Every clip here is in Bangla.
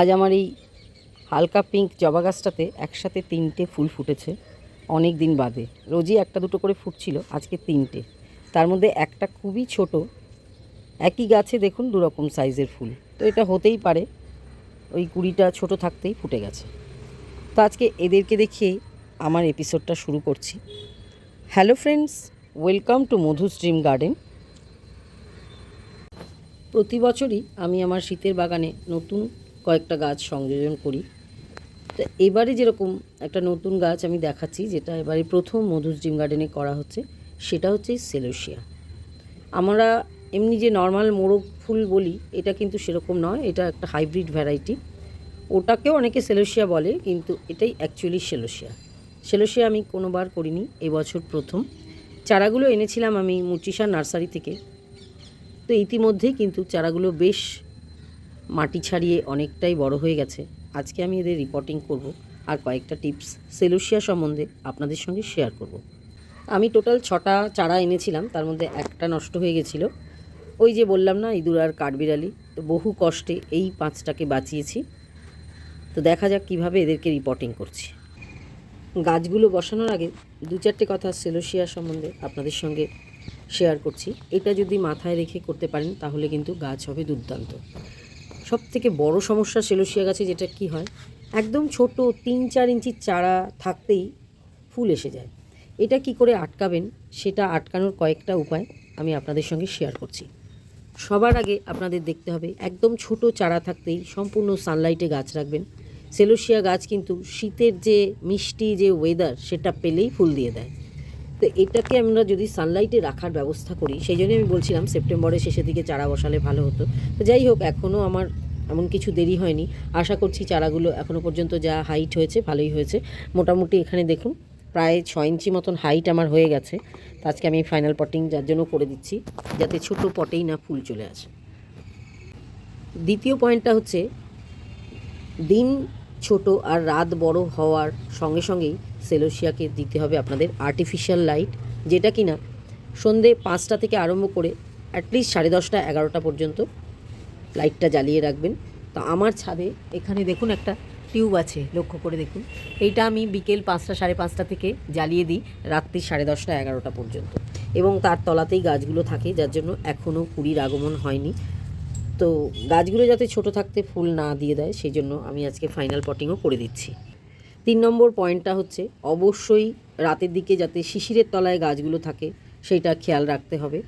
আজ আমার এই হালকা পিঙ্ক জবা গাছটাতে একসাথে তিনটে ফুল ফুটেছে, অনেক দিন বাদে। রোজই একটা দুটো করে ফুটছিল, আজকে তিনটে। তার মধ্যে একটা খুবই ছোট, একই গাছে দেখুন দুরকম সাইজের ফুল। তো এটা হতেই পারে, ওই কুড়িটা ছোট থাকতেই ফুটে গেছে। তো আজকে এদেরকে দেখিয়েই আমার এপিসোডটা শুরু করছি। Hello friends welcome to Madhu stream garden প্রতি বছরই আমি আমার শীতের বাগানে নতুন কয়েকটা গাছ সংযোজন করি। তো এবারে যেরকম একটা নতুন গাছ আমি দেখাচ্ছি, যেটা এবারে প্রথম মধুস ড্রিম গার্ডেনে করা হচ্ছে, সেটা হচ্ছে সেলোসিয়া। আমরা এমনি যে নর্মাল মোরগ ফুল বলি, এটা কিন্তু সেরকম নয়, এটা একটা হাইব্রিড ভ্যারাইটি। ওটাকেও অনেকে সেলোসিয়া বলে, কিন্তু এটাই অ্যাকচুয়ালি সেলোসিয়া। সেলোসিয়া আমি কোনোবার করিনি, এবছর প্রথম। চারাগুলো এনেছিলাম আমি মুচিসা নার্সারি থেকে। তো ইতিমধ্যেই কিন্তু চারাগুলো বেশ মাটি ছাড়িয়ে অনেকটাই বড় হয়ে গেছে, আজকে আমি এদের রিপোর্টিং করব আর কয়েকটা টিপস সেলুসিয়া সম্বন্ধে আপনাদের সঙ্গে শেয়ার করব। আমি টোটাল ছটা চারা এনেছিলাম, তার মধ্যে একটা নষ্ট হয়ে গেছিল। ওই যে বললাম না, ইঁদুর আর কাঠবিড়ালি, তো বহু কষ্টে এই পাঁচটাকে বাঁচিয়েছি। তো দেখা যাক কীভাবে এদেরকে রিপোর্টিং করছি। গাছগুলো বসানোর আগে দু চারটে কথা সেলোসিয়া সম্বন্ধে আপনাদের সঙ্গে শেয়ার করছি। এটা যদি মাথায় রেখে করতে পারেন, তাহলে কিন্তু গাছ হবে দুর্দান্ত। সব থেকে বড় সমস্যা সেলোসিয়া গাছে যেটা কি হয়? একদম ছোট তিন চার ইঞ্চির চারা থাকতেই ফুল এসে যায়। এটা কি করে আটকাবেন? সেটা আটকানোর কয়েকটা উপায় আমি আপনাদের সঙ্গে শেয়ার করছি। সবার আগে আপনাদের দেখতে হবে, একদম ছোট চারা থাকতেই সম্পূর্ণ সানলাইটে গাছ রাখবেন। সেলোসিয়া গাছ কিন্তু শীতের যে মিষ্টি যে ওয়েদার সেটা পেলেই ফুল দিয়ে দেয়। তো এটাকে আমরা যদি সানলাইটে রাখার ব্যবস্থা করি, সেই জন্য আমি বলছিলাম সেপ্টেম্বরের শেষের দিকে চারা বসালে ভালো হতো। তো যাই হোক এখনও আমার এমন কিছু দেরি হয়নি। আশা করছি চারাগুলো এখনও পর্যন্ত যা হাইট হয়েছে, ভালোই হয়েছে। মোটামুটি এখানে দেখুন, প্রায় ছ ইঞ্চি মতন হাইট আমার হয়ে গেছে। তো আজকে আমি ফাইনাল পটিং যার জন্য করে দিচ্ছি, যাতে ছোট পটেই না ফুল চলে আসে। দ্বিতীয় পয়েন্টটা হচ্ছে, দিন ছোট আর রাত বড় হওয়ার সঙ্গে সঙ্গেই সেলোসিয়াকে দিতে হবে আপনাদের আর্টিফিশিয়াল লাইট যেটা কিনা সন্ধে পাঁচটা থেকে আরম্ভ করে অ্যাটলিস্ট সাড়ে দশটা, এগারোটা পর্যন্ত লাইটটা জ্বালিয়ে রাখবেন। তো আমার ছাদে এখানে দেখুন একটা টিউব আছে, লক্ষ্য করে দেখুন। এইটা আমি বিকেল পাঁচটা, সাড়ে পাঁচটা থেকে জ্বালিয়ে দিই রাত্রি সাড়ে দশটা, এগারোটা পর্যন্ত। এবং তার তলাতেই গাছগুলো থাকে, যার জন্য এখনও কুড়ির আগমন হয়নি। তো গাছগুলো যাতে ছোট থাকতে ফুল না দিয়ে দেয়, সেই জন্য আমি আজকে ফাইনাল পটিংও করে দিচ্ছি। তিন নম্বর পয়েন্টটা হচ্ছে, অবশ্যই রাতের দিকে যাতে শিশিরের তলায় গাছগুলো থাকে, সেইটা খেয়াল রাখতে হবে।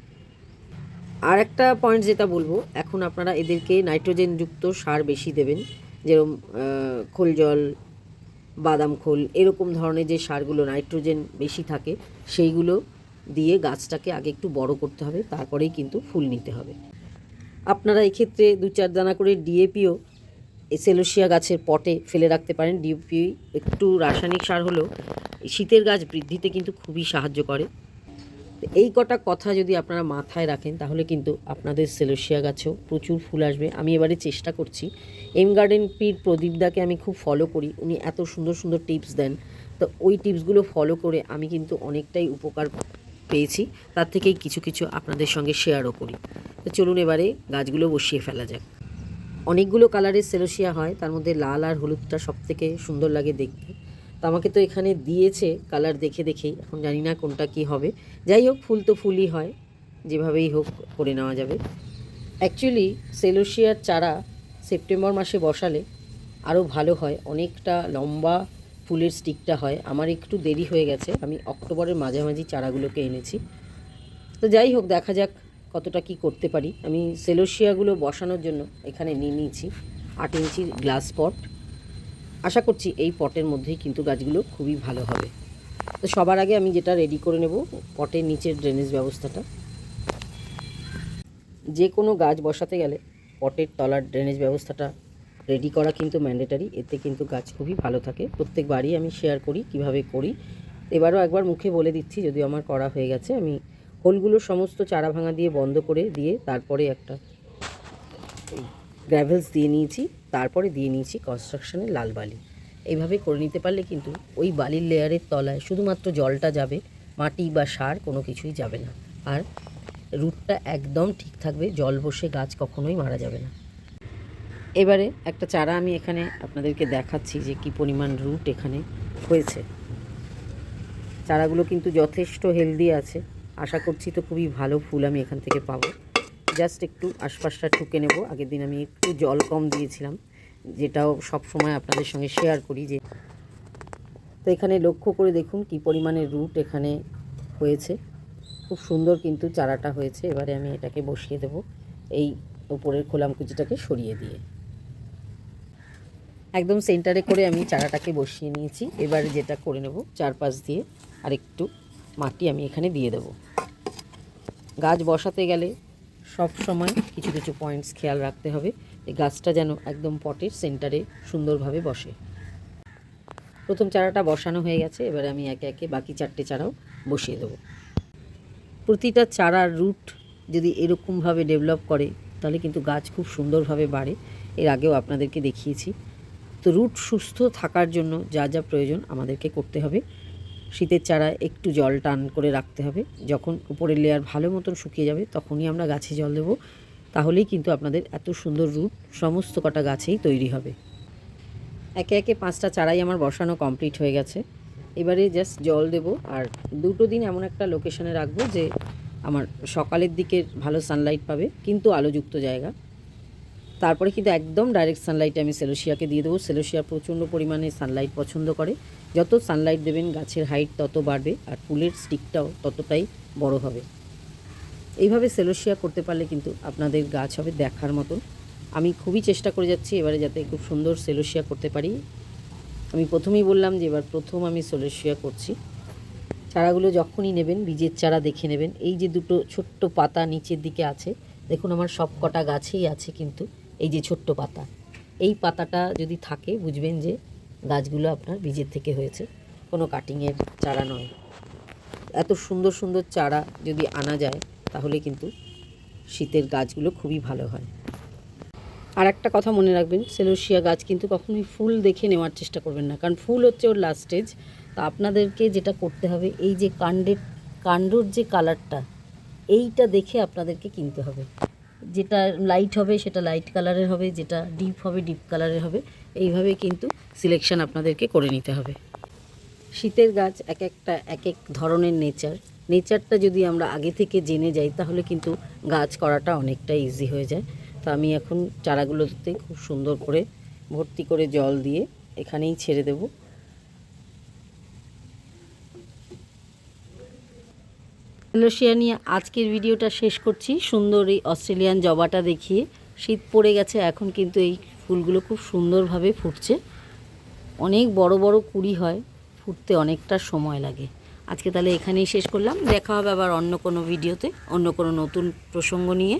আর একটা পয়েন্ট যেটা বলব, এখন আপনারা এদেরকে নাইট্রোজেনযুক্ত সার বেশি দেবেন, যেরকম খোল জল, বাদাম খোল, এরকম ধরনের যে সারগুলো নাইট্রোজেন বেশি থাকে, সেইগুলো দিয়ে গাছটাকে আগে একটু বড় করতে হবে, তারপরেই কিন্তু ফুল নিতে হবে। আপনারা এক্ষেত্রে দু চার দানা করে ডিএপিও সেলোসিয়া গাছের পটে ফেলে রাখতে পারেন। ডিএপি একটু রাসায়নিক সার হলেও শীতের গাছ বৃদ্ধিতে কিন্তু খুবই সাহায্য করে। এই কটা কথা যদি আপনারা মাথায় রাখেন, তাহলে কিন্তু আপনাদের সেলোসিয়া গাছেও প্রচুর ফুল আসবে। আমি এবারে চেষ্টা করছি। এম গার্ডেন পির প্রদীপদাকে আমি খুব ফলো করি। উনি এত সুন্দর সুন্দর টিপস দেন। তো ওই টিপসগুলো ফলো করে আমি কিন্তু অনেকটাই উপকার পেয়েছি। তার থেকেই কিছু কিছু আপনাদের সঙ্গে শেয়ারও করি। তো চলুন এবারে গাছগুলো বসিয়ে ফেলা যাক। অনেকগুলো কালারের সেলোসিয়া হয়, তার মধ্যে লাল আর হলুদটা সব থেকে সুন্দর লাগে দেখতে। তো আমাকে তো এখানে দিয়েছে কালার দেখে দেখেই, এখন জানি না কোনটা কি হবে। যাই হোক, ফুল তো ফুলই হয়, যেভাবেই হোক করে নেওয়া যাবে। অ্যাকচুয়ালি সেলোসিয়ার চারা সেপ্টেম্বর মাসে বসালে আরও ভালো হয়, অনেকটা লম্বা ফুলের স্টিকটা হয়। আমার একটু দেরি হয়ে গেছে, আমি অক্টোবরের মাঝামাঝি চারাগুলোকে এনেছি। তো যাই হোক, দেখা যাক কতটা কি করতে পারি? আমি সেলোসিয়াগুলো বসানোর জন্য এখানে নিয়ে নিয়েছি আট ইঞ্চির গ্লাস পট। আশা করছি এই পটের মধ্যেই কিন্তু গাছগুলো খুবই ভালো হবে। তো সবার আগে আমি যেটা রেডি করে নেব, পটের নিচের ড্রেনেজ ব্যবস্থাটা। যে কোনো গাছ বসাতে গেলে পটের তলার ড্রেনেজ ব্যবস্থাটা রেডি করা কিন্তু ম্যান্ডেটারি এতে কিন্তু গাছ খুবই ভালো থাকে। প্রত্যেকবারই আমি শেয়ার করি, কীভাবে করি। এবারও একবার মুখে বলে দিচ্ছি, যদিও আমার করা হয়ে গেছে, আমি হোলগুলো সমস্ত চারা ভাঙা দিয়ে বন্ধ করে দিয়ে তারপরে একটা গ্র্যাভেলস দিয়ে নিয়েছি, তারপরে দিয়ে নিয়েছি কনস্ট্রাকশনের লাল বালি। এইভাবে করে নিতে পারলে কিন্তু ওই বালির লেয়ারের তলায় শুধুমাত্র জলটা যাবে, মাটি বা সার কোনো কিছুই যাবে না। আর রুটটা একদম ঠিক থাকবে, জল বসে গাছ কখনোই মারা যাবে না। এবারে একটা চারা আমি এখানে আপনাদেরকে দেখাচ্ছি যে কি পরিমাণ রুট এখানে হয়েছে। চারাগুলো কিন্তু যথেষ্ট হেলদি আছে। আশা করছি তো খুবই ভালো ফুল আমি এখান থেকে পাবো। জাস্ট একটু আশপাশটা ঠুকে নেব। আগের দিন আমি একটু জল কম দিয়েছিলাম, যেটাও সব সময় আপনাদের সঙ্গে শেয়ার করি যে তো এখানে লক্ষ্য করে দেখুন কি পরিমাণে রুট এখানে হয়েছে। খুব সুন্দর কিন্তু চারাটা হয়েছে। এবারে আমি এটাকে বসিয়ে দেব এই উপরের খোলামকুচিটাকে সরিয়ে দিয়ে। একদম সেন্টারে করে আমি চারাটাকে বসিয়ে নিয়েছি। এবার যেটা করে নেব চারপাশ দিয়ে আর একটু মাটি আমি এখানে দিয়ে দেব। গাছ বসাতে গেলে সব সময় কিছু কিছু পয়েন্টস খেয়াল রাখতে হবে। এই গাছটা যেন একদম পটের সেন্টারে সুন্দরভাবে বসে। প্রথম চারাটা বসানো হয়ে গেছে, এবারে আমি একে একে বাকি চারটে চারাও বসিয়ে দেবো। প্রতিটা চারার রুট যদি এরকমভাবে ডেভেলপ করে, তাহলে কিন্তু গাছ খুব সুন্দরভাবে বাড়ে। এর আগেও আপনাদেরকে দেখিয়েছি। তো রুট সুস্থ থাকার জন্য যা যা প্রয়োজন আমাদেরকে করতে হবে। শীতের চারা একটু জল টান করে রাখতে হবে। যখন উপরের লেয়ার ভালো মতন শুকিয়ে যাবে, তখনই আমরা গাছে জল দেবো। তাহলেই কিন্তু আপনাদের এত সুন্দর রুট সমস্ত কটা গাছেই তৈরি হবে। একে একে পাঁচটা চারাই আমার বসানো কমপ্লিট হয়ে গেছে। এবারে জাস্ট জল দেব আর দুটো দিন এমন একটা লোকেশনে রাখব যে আমার সকালের দিকে ভালো সানলাইট পাবে, কিন্তু আলোযুক্ত জায়গা। তারপরে কিন্তু একদম ডাইরেক্ট সানলাইটে আমি সেলোসিয়াকে দিয়ে দেবো। সেলোসিয়া প্রচণ্ড পরিমাণে সানলাইট পছন্দ করে। যত সানলাইট দেবেন গাছের হাইট তত বাড়বে আর ফুলের স্টিকটাও ততটাই বড় হবে। এইভাবে সেলোসিয়া করতে পারলে কিন্তু আপনাদের গাছ হবে দেখার মতন। আমি খুবই চেষ্টা করে যাচ্ছি এবারে যাতে খুব সুন্দর সেলোসিয়া করতে পারি। আমি প্রথমেই বললাম যে এবার প্রথম আমি সেলোসিয়া করছি। চারাগুলো যখনই নেবেন, বীজের চারা দেখে নেবেন। এই যে দুটো ছোট্ট পাতা নিচের দিকে আছে, দেখুন আমার সব কটা গাছেই আছে কিন্তু। এই যে ছোট্ট পাতা, এই পাতাটা যদি থাকে, বুঝবেন যে গাছগুলো আপনার বীজের থেকে হয়েছে। কোনো কাটিংয়ের চারা নয়। এত সুন্দর সুন্দর চারা যদি আনা যায়, তাহলে কিন্তু শীতের গাছগুলো খুবই ভালো হয়। আর একটা কথা মনে রাখবেন সেলোসিয়া গাছ কিন্তু কখনোই ফুল দেখে নেওয়ার চেষ্টা করবেন না। কারণ ফুল হচ্ছে ওর লাস্ট স্টেজ তা আপনাদেরকে যেটা করতে হবে, এই যে কাণ্ডের, কাণ্ডর যে কালারটা এইটা দেখে আপনাদেরকে কিনতে হবে। যেটা লাইট হবে, সেটা লাইট কালারের হবে, যেটা ডিপ হবে ডিপ কালারের হবে। এইভাবে কিন্তু সিলেকশন আপনাদেরকে করে নিতে হবে। শীতের গাছ এক একটা, এক এক ধরনের নেচার নেচারটা যদি আমরা আগে থেকে জেনে যাই, তাহলে কিন্তু গাছ করাটা অনেকটা ইজি হয়ে যায়। তো আমি এখন চারাগুলোতে খুব সুন্দর করে ভর্তি করে জল দিয়ে এখানেই ছেড়ে দেব। এলোসিয়া নিয়ে আজকের ভিডিওটা শেষ করছি। সুন্দর এই অস্ট্রেলিয়ান জবাটা দেখিয়ে শীত পড়ে গেছে, এখন কিন্তু এই ফুলগুলো খুব সুন্দরভাবে ফুটছে। অনেক বড় বড় কুড়ি হয়, ফুটতে অনেকটা সময় লাগে। আজকে তাহলে এখানেই শেষ করলাম। দেখা হবে আবার অন্য কোনো ভিডিওতে, অন্য কোনো নতুন প্রসঙ্গ নিয়ে।